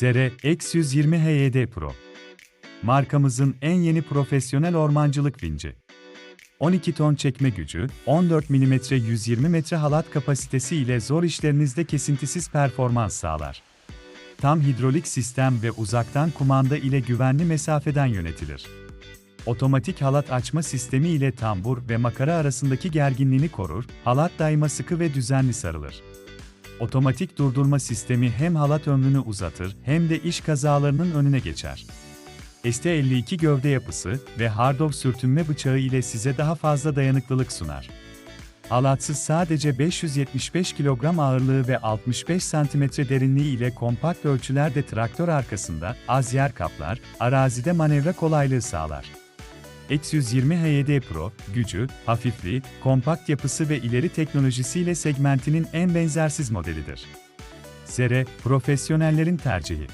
Sere X120 HYD Pro. Markamızın en yeni profesyonel ormancılık vinci. 12 ton çekme gücü, 14 mm 120 metre halat kapasitesi ile zor işlerinizde kesintisiz performans sağlar. Tam hidrolik sistem ve uzaktan kumanda ile güvenli mesafeden yönetilir. Otomatik halat açma sistemi ile tambur ve makara arasındaki gerginliğini korur, halat daima sıkı ve düzenli sarılır. Otomatik durdurma sistemi hem halat ömrünü uzatır hem de iş kazalarının önüne geçer. ST52 gövde yapısı ve hardov sürtünme bıçağı ile size daha fazla dayanıklılık sunar. Halatsız sadece 575 kilogram ağırlığı ve 65 santimetre derinliği ile kompakt ölçülerde traktör arkasında az yer kaplar, arazide manevra kolaylığı sağlar. X120 HYD Pro, gücü, hafifliği, kompakt yapısı ve ileri teknolojisiyle segmentinin en benzersiz modelidir. Sere, profesyonellerin tercihi.